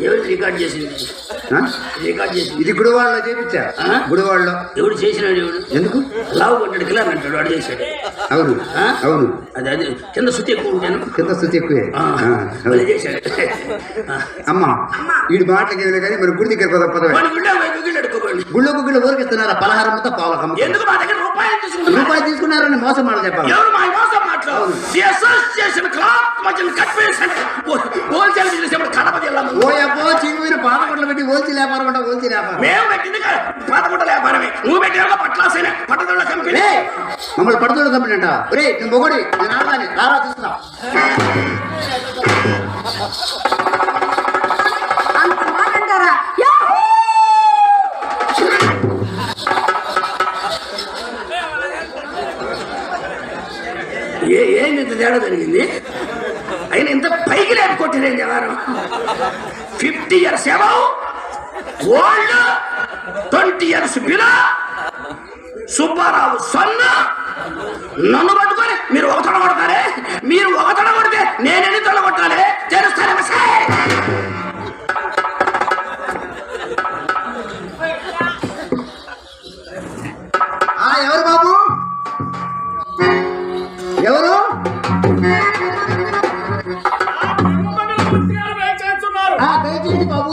Record చేసింది? ఆ? Record చేసింది. ఇది గుడివాడలో చేపించా ఆ? గుడివాడలో. ఎవడు చేసినాడు ఎవడు? ఎందుకు? లావు కొట్టాడు కిలో అంటాడు వాడు చేశాడు. అవును? అవును. అది అది కింద శుద్ధి ఎక్కువ ఉంటాను కింద స్థుతి ఎక్కువే. చేశాడు. అమ్మా వీడి మాటలకి ఏమి కానీ మరి గుడి దగ్గర పద అడుక్కోకండి. గుళ్ళో గుళ్ళు ఊరికిస్తున్నారా? పలహారం మొత్తం పావులకు ఎందుకు మా దగ్గర రూపాయలు తీసుకుంటున్నారు? రూపాయలు తీసుకున్నారని మోసం మాట చెప్పాలి. మాట్లాడు. ది అసోసియేషన్ క్లాత్ మధ్యన కట్వేషన్ హోల్సేల్ బిజినెస్ ఎప్పుడు కడప జిల్లా ఓ అబ్బో చిగురు పాతకొట్లు పెట్టి ఓల్చి వ్యాపారం అంట ఓల్చి వ్యాపారం. మేము పెట్టింది పాతకుంట వ్యాపారమే. నువ్వు పెట్టిన పట్లాసైన పట్టదొళ్ళ కంపెనీ. మమ్మల్ని పడుతుడు కంపెనీ అంట. రే నువ్వు మొగడి నేను ఆడాలి రారా చూస్తున్నా. తేడా జరిగింది. అయినా ఇంత పైకి లేపుకొట్టిరేంది ఎవరు fifty years above old twenty years below Subbarao సన్న నన్ను పట్టుకొని మీరు ఒక తొడ కొడతారే? మీరు ఒక తొడ కొడితే నేను ఎన్ని తొడ కొట్టాలి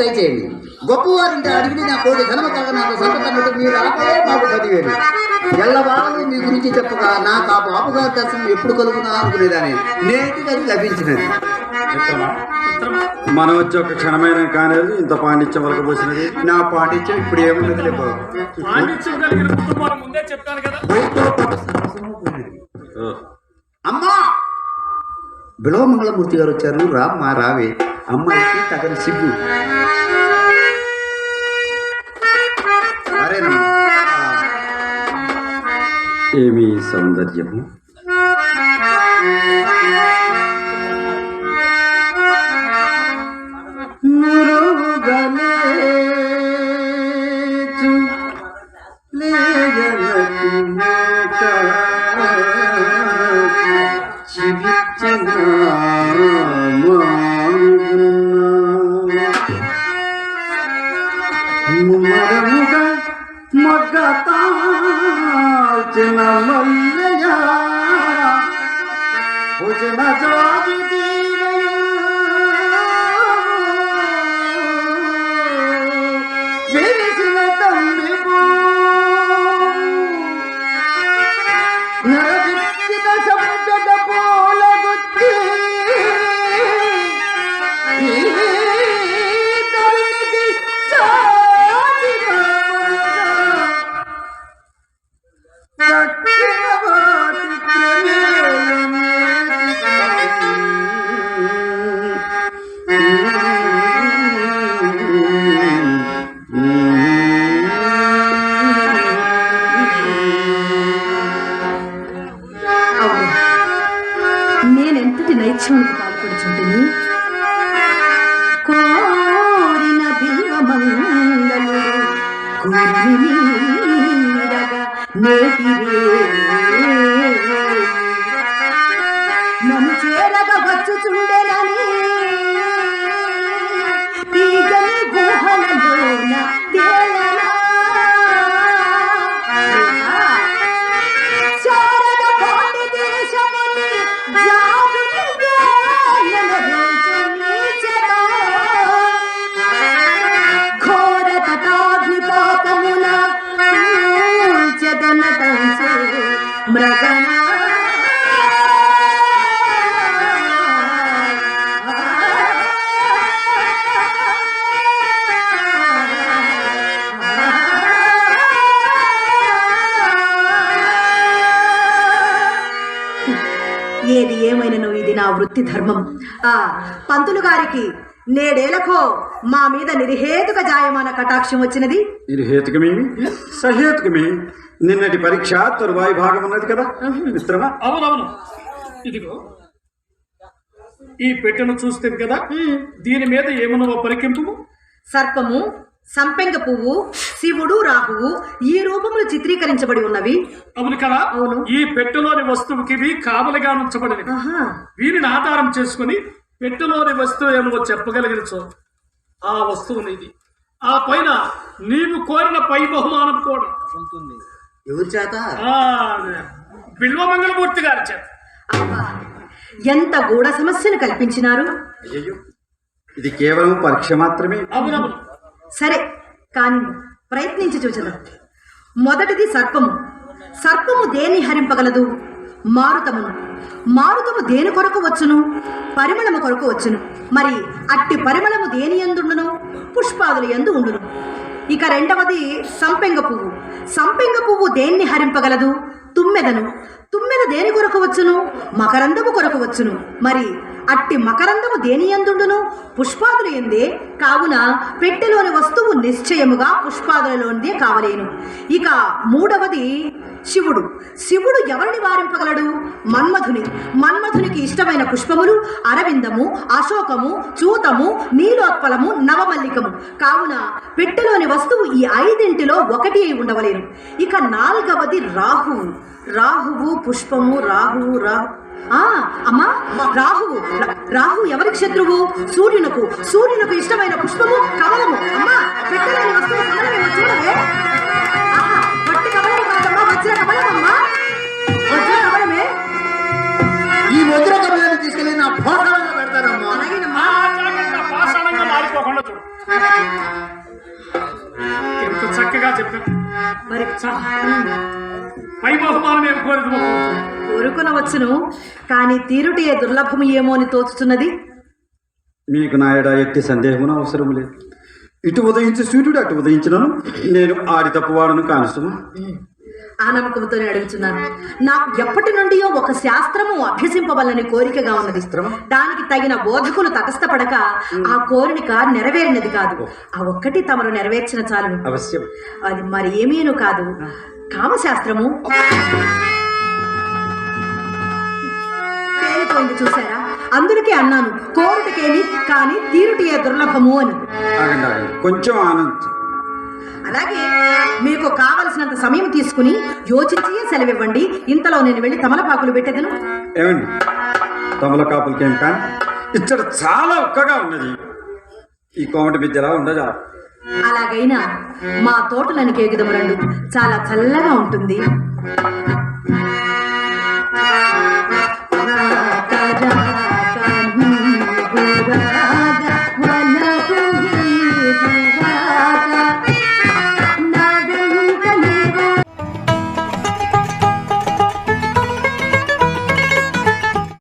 దయచేయండి. బాబు దయచేయండి గొప్పవారింటి అడిగి నా కోడి ధనమ కల నాకు సంతకన్నట్టు మీరు ఆపలే బాబు పదివేలు. ఎల్లవాళ్ళు మీ గురించి చెప్పగా నాకు ఆ బాబుగారి దర్శనం ఎప్పుడు కలుగునా అనుకునేదాన్ని. నేటికి అది లభించినది. మనం వచ్చి ఒక క్షణమైన కానేది ఇంత పాండిత్యం వరకు పోసినది. నా ఇప్పుడు బాబు పాండిత్యం పాటు సమాసము పోయినది. అమ్మా! బిలోమంగళమూర్తి గారు వచ్చారు రామ్మా రావే. అమ్మాయికి తగని సిగ్గు. ఏమి సౌందర్యము? మరముగా మగ్గతాల్చిన మల్లెయ భుజన జో నైత్యానికి కోరిన బిల్వమంగళుడు కోరిని నీడగా ఏమైనను ఇది నా వృత్తి ధర్మం? ఆ పంతులు గారికి నేడేలకో మా మీద నిర్హేతుక జాయమాన కటాక్షం వచ్చినది? ఇది హేతుకమే సహేతుకమే. నిన్నటి పరీక్ష తరువాయి భాగం ఉన్నది కదా? మిత్రమా? అవునవును. ఇదిగో ఈ పెట్టెను చూస్తే కదా? దీని మీద ఏమన్నా పరికింపు సర్పము సంపెంగ పువ్వు శివుడు రాహువు ఈ రూపములు చిత్రీకరించబడి ఉన్నవి. అవును కదా? అవును. ఈ పెట్టెలోని వస్తువుకి ఇవి కావలిగా ఉంచబడినవి. ఆహా. వీరిని ఆధారం చేసుకుని పెట్టెలోని వస్తువు ఏమో చెప్పగలిగిన చో ఆ వస్తువు నీది. ఆ పైన నీవు కోరిన పై బహుమానం కూడా ఎవరి చేత? ఆ బిల్వ మంగళమూర్తి గారి చేత. ఎంత గూఢ సమస్యను కల్పించినారు. ఇది కేవలం పరీక్ష మాత్రమే. అవునవును. సరే కానీ ప్రయత్నించి చూచదా. మొదటిది సర్పము. సర్పము దేని హరింపగలదు? మారుతమును. మారుతము దేని కొరకు వచ్చును? పరిమళము కొరకు వచ్చును. మరి అట్టి పరిమళము దేని ఎందుండును పుష్పాదుల ఎందు ఉండును. ఇక రెండవది సంపెంగ పువ్వు. సంపెంగ పువ్వు దేన్ని హరింపగలదు? తుమ్మెదను. తుమ్మెద దేని కొరకు వచ్చును? మకరందము కొరకు వచ్చును. మరి అట్టి మకరందము దేని ఎందుండును పుష్పాదులు ఎందే కావున పెట్టెలోని వస్తువు నిశ్చయముగా పుష్పాదులలోనిదే కావలేను. ఇక మూడవది శివుడు. శివుడు ఎవరిని వారింపగలడు? మన్మధుని. మన్మధునికి ఇష్టమైన పుష్పములు అరవిందము అశోకము చూతము నీలోత్పలము నవమల్లికము. కావున పెట్టెలోని వస్తువు ఈ ఐదింటిలో ఒకటి అయి ఉండవలేను. ఇక నాలుగవది రాహువు. రాహువు పుష్పము రాహువు రాహు ఆ అమ్మా రాహువు. రాహు ఎవరికి శత్రువు? సూర్యునకు. సూర్యునకు ఇష్టమైన పుష్పము కమలము. అమ్మా పెట్టెలోని వస్తువు కమలమే చూడవే చక్కగా చెప్పాను మరి చా- పై బహుమానం ఏమి కోరిదు కోరుకునవచ్చును కానీ తీరుటే దుర్లభము ఏమో అని తోచుతున్నది మీకు నాయడ ఎట్టి సందేహమున అవసరం లేదు. ఇటు ఉదయించి సూర్యుడు అటు ఉదయించినను. నేను ఆడి తప్పువాడను కానుసుమా ఆ నమ్మకంతోనే అడుగుతున్నాను. నాకు ఎప్పటి నుండియో ఒక శాస్త్రము అభ్యసింపవలని కోరికగా ఉన్నది. దానికి తగిన బోధకులు తటస్థపడక ఆ కోరిక నెరవేరినది కాదు. ఆ ఒక్కటి తమరు నెరవేర్చిన చాలు అవశ్యం. అది మరి ఏమీను కాదు. కామశాస్త్రము. చూసారా అందుకే అన్నాను కోరుటకేమి కానీ తీరుటియే దుర్లభము అని. కొంచెం ఆనంద్ అలాగే మీకు కావలసినంత సమయం తీసుకుని యోచించి సెలవివ్వండి. ఇంతలో నేను వెళ్ళి తమలపాకులు పెట్టేదను. ఏమండి? తమలకాపులకి ఏం కానీ ఇక్కడ చాలా ఒక్కగా ఉన్నది. ఈ కోమటి విద్యలా ఉండదా అలాగైనా మా తోటలను కేగుదము రండు చాలా చల్లగా ఉంటుంది.